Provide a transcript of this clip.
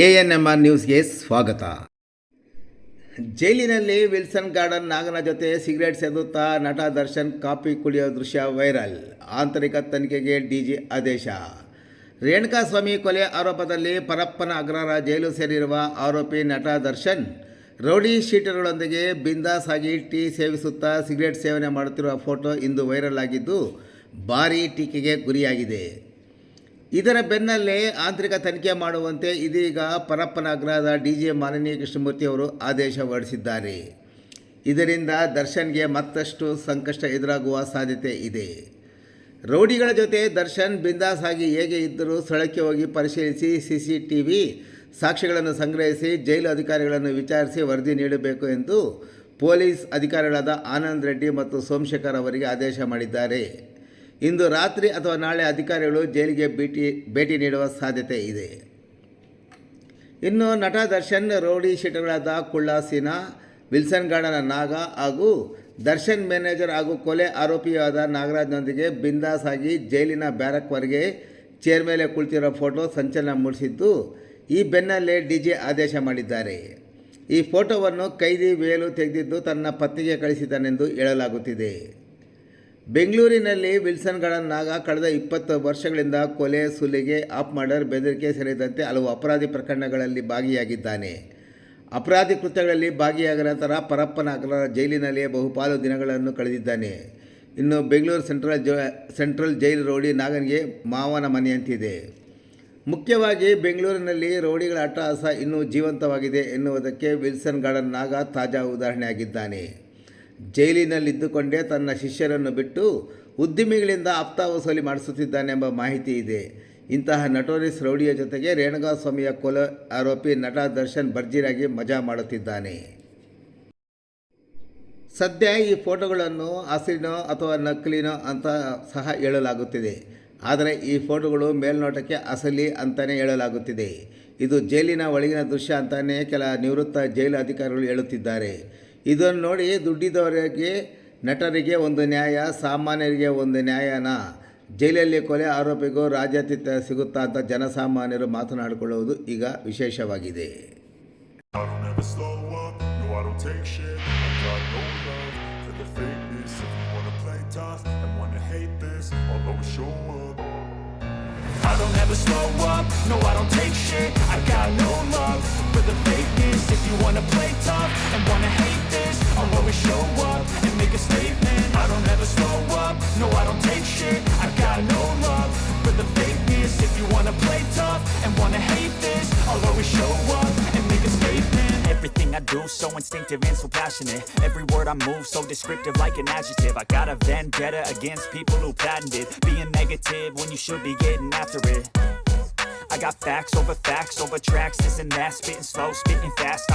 ANMR ನ್ಯೂಸ್ಗೆ ಸ್ವಾಗತ. ಜೈಲಿನಲ್ಲಿ ವಿಲ್ಸನ್ ಗಾರ್ಡನ್ ನಾಗನ ಜೊತೆ ಸಿಗರೇಟ್ ಸೇದುತ್ತಾ ನಟ ದರ್ಶನ್ ಕಾಫಿ ಕುಡಿಯೋ ದೃಶ್ಯ ವೈರಲ್. ಆಂತರಿಕ ತನಿಖೆಗೆ ಡಿಜಿ ಆದೇಶ. ರೇಣುಕಾಸ್ವಾಮಿ ಕೊಲೆ ಆರೋಪದಲ್ಲಿ ಪರಪ್ಪನ ಅಗ್ರಹಾರ ಜೈಲು ಸೇರಿರುವ ಆರೋಪಿ ನಟ ದರ್ಶನ್ ರೌಡಿ ಶೀಟರ್ಗಳೊಂದಿಗೆ ಬಿಂದಾಸ್ ಆಗಿ ಟೀ ಸೇವಿಸುತ್ತಾ ಸಿಗರೇಟ್ ಸೇವನೆ ಮಾಡುತ್ತಿರುವ ಫೋಟೋ ಇಂದು ವೈರಲ್ ಆಗಿದ್ದು, ಭಾರೀ ಟೀಕೆಗೆ ಗುರಿಯಾಗಿದೆ. ಇದರ ಬೆನ್ನಲ್ಲೇ ಆಂತರಿಕ ತನಿಖೆ ಮಾಡುವಂತೆ ಇದೀಗ ಪರಪ್ಪನ ಅಗ್ರಹದ ಡಿ ಜೆ ಮಾಲಿನಿ ಕೃಷ್ಣಮೂರ್ತಿ ಅವರು ಆದೇಶ ಹೊರಡಿಸಿದ್ದಾರೆ. ಇದರಿಂದ ದರ್ಶನ್ಗೆ ಮತ್ತಷ್ಟು ಸಂಕಷ್ಟ ಎದುರಾಗುವ ಸಾಧ್ಯತೆ ಇದೆ. ರೌಡಿಗಳ ಜೊತೆ ದರ್ಶನ್ ಬಿಂದಾಸ್ ಆಗಿ ಹೇಗೆ ಇದ್ದರೂ ಸ್ಥಳಕ್ಕೆ ಹೋಗಿ ಪರಿಶೀಲಿಸಿ ಸಿ ಸಿ ಟಿ ವಿ ಸಾಕ್ಷಿಗಳನ್ನು ಸಂಗ್ರಹಿಸಿ ಜೈಲು ಅಧಿಕಾರಿಗಳನ್ನು ವಿಚಾರಿಸಿ ವರದಿ ನೀಡಬೇಕು ಎಂದು ಪೊಲೀಸ್ ಅಧಿಕಾರಿಗಳಾದ ಆನಂದ್ ರೆಡ್ಡಿ ಮತ್ತು ಸೋಮಶೇಖರ್ ಅವರಿಗೆ ಆದೇಶ ಮಾಡಿದ್ದಾರೆ. ಇಂದು ರಾತ್ರಿ ಅಥವಾ ನಾಳೆ ಅಧಿಕಾರಿಗಳು ಜೈಲಿಗೆ ಭೇಟಿ ಭೇಟಿ ನೀಡುವ ಸಾಧ್ಯತೆ ಇದೆ. ಇನ್ನು ನಟ ದರ್ಶನ್, ರೌಡಿ ಶೀಟರ್ಗಳಾದ ಕುಳ್ಳ, ಸೀನಾ, ವಿಲ್ಸನ್ ಗಾರ್ಡನ, ನಾಗ ಹಾಗೂ ದರ್ಶನ್ ಮ್ಯಾನೇಜರ್ ಹಾಗೂ ಕೊಲೆ ಆರೋಪಿಯಾದ ನಾಗರಾಜ್ನೊಂದಿಗೆ ಬಿಂದಾಸ್ ಆಗಿ ಜೈಲಿನ ಬ್ಯಾರಕ್ವರೆಗೆ ಚೇರ್ ಮೇಲೆ ಕುಳಿತಿರೋ ಫೋಟೋ ಸಂಚಲನ ಮೂಡಿಸಿದ್ದು, ಈ ಬೆನ್ನಲ್ಲೇ ಡಿ ಜೆ ಆದೇಶ ಮಾಡಿದ್ದಾರೆ. ಈ ಫೋಟೋವನ್ನು ಕೈದಿ, ವೇಲು ತೆಗೆದಿದ್ದು ತನ್ನ ಪತ್ನಿಗೆ ಕಳಿಸಿದ್ದಾನೆಂದು ಹೇಳಲಾಗುತ್ತಿದೆ. ಬೆಂಗಳೂರಿನಲ್ಲಿ ವಿಲ್ಸನ್ ಗಾರ್ಡನ್ ನಾಗ ಕಳೆದ ಇಪ್ಪತ್ತು ವರ್ಷಗಳಿಂದ ಕೊಲೆ ಸುಲಿಗೆ ಅಪ್ ಮರ್ಡರ್, ಬೆದರಿಕೆ ಸೇರಿದಂತೆ ಹಲವು ಅಪರಾಧಿ ಪ್ರಕರಣಗಳಲ್ಲಿ ಭಾಗಿಯಾಗಿದ್ದಾನೆ. ಅಪರಾಧಿ ಕೃತ್ಯಗಳಲ್ಲಿ ಭಾಗಿಯಾಗಿದ ನಂತರ ಪರಪ್ಪನ ಜೈಲಿನಲ್ಲಿಯೇ ಬಹುಪಾಲು ದಿನಗಳನ್ನು ಕಳೆದಿದ್ದಾನೆ. ಇನ್ನು ಬೆಂಗಳೂರು ಸೆಂಟ್ರಲ್ ಜೋ, ಸೆಂಟ್ರಲ್ ಜೈಲು ರೌಡಿ ನಾಗನಿಗೆ ಮಾವನ ಮನೆಯಂತಿದೆ. ಮುಖ್ಯವಾಗಿ ಬೆಂಗಳೂರಿನಲ್ಲಿ ರೌಡಿಗಳ ಅಟ್ಟಹಾಸ ಇನ್ನೂ ಜೀವಂತವಾಗಿದೆ ಎನ್ನುವುದಕ್ಕೆ ವಿಲ್ಸನ್ ಗಾರ್ಡನ್ ನಾಗ ತಾಜಾ ಉದಾಹರಣೆಯಾಗಿದ್ದಾನೆ. ಜೈಲಿನಲ್ಲಿದ್ದುಕೊಂಡೇ ತನ್ನ ಶಿಷ್ಯರನ್ನು ಬಿಟ್ಟು ಉದ್ಯಮಿಗಳಿಂದ ಆಪ್ತ ವಸೂಲಿ ಮಾಡಿಸುತ್ತಿದ್ದಾನೆಂಬ ಮಾಹಿತಿ ಇದೆ. ಇಂತಹ ನಟೋರಿಸ್ ರೌಡಿಯ ಜೊತೆಗೆ ರೇಣುಕಾಸ್ವಾಮಿಯ ಕೊಲೆ ಆರೋಪಿ ನಟ ದರ್ಶನ್ ಭರ್ಜಿರಾಗಿ ಮಜಾ ಮಾಡುತ್ತಿದ್ದಾನೆ. ಸದ್ಯ ಈ ಫೋಟೋಗಳನ್ನು ಹಸಿರಿನೋ ಅಥವಾ ನಕಲಿನೋ ಅಂತ ಸಹ ಹೇಳಲಾಗುತ್ತಿದೆ. ಆದರೆ ಈ ಫೋಟೋಗಳು ಮೇಲ್ನೋಟಕ್ಕೆ ಅಸಲಿ ಅಂತಲೇ ಹೇಳಲಾಗುತ್ತಿದೆ. ಇದು ಜೈಲಿನ ಒಳಗಿನ ದೃಶ್ಯ ಅಂತಲೇ ಕೆಲ ನಿವೃತ್ತ ಜೈಲು ಅಧಿಕಾರಿಗಳು ಹೇಳುತ್ತಿದ್ದಾರೆ. ಇದನ್ನು ನೋಡಿ ದುಡ್ಡಿದವರಿಗೆ ನಟರಿಗೆ ಒಂದು ನ್ಯಾಯ, ಸಾಮಾನ್ಯರಿಗೆ ಒಂದು ನ್ಯಾಯನ. ಜೈಲಲ್ಲಿ ಕೊಲೆ ಆರೋಪಿಗೂ ರಾಜ್ಯಾತಿಥ್ಯ ಸಿಗುತ್ತಾ ಅಂತ ಜನಸಾಮಾನ್ಯರು ಮಾತನಾಡಿಕೊಳ್ಳುವುದು ಈಗ ವಿಶೇಷವಾಗಿದೆ. Play tough and wanna hate this I'll always show up and make a statement. Everything I do so instinctive and so passionate. Every word I move so descriptive like an adjective. I got a vendetta against people who patented Being negative when you should be getting after it. I got facts over facts over tracks, this and that, spitting slow, spitting fast.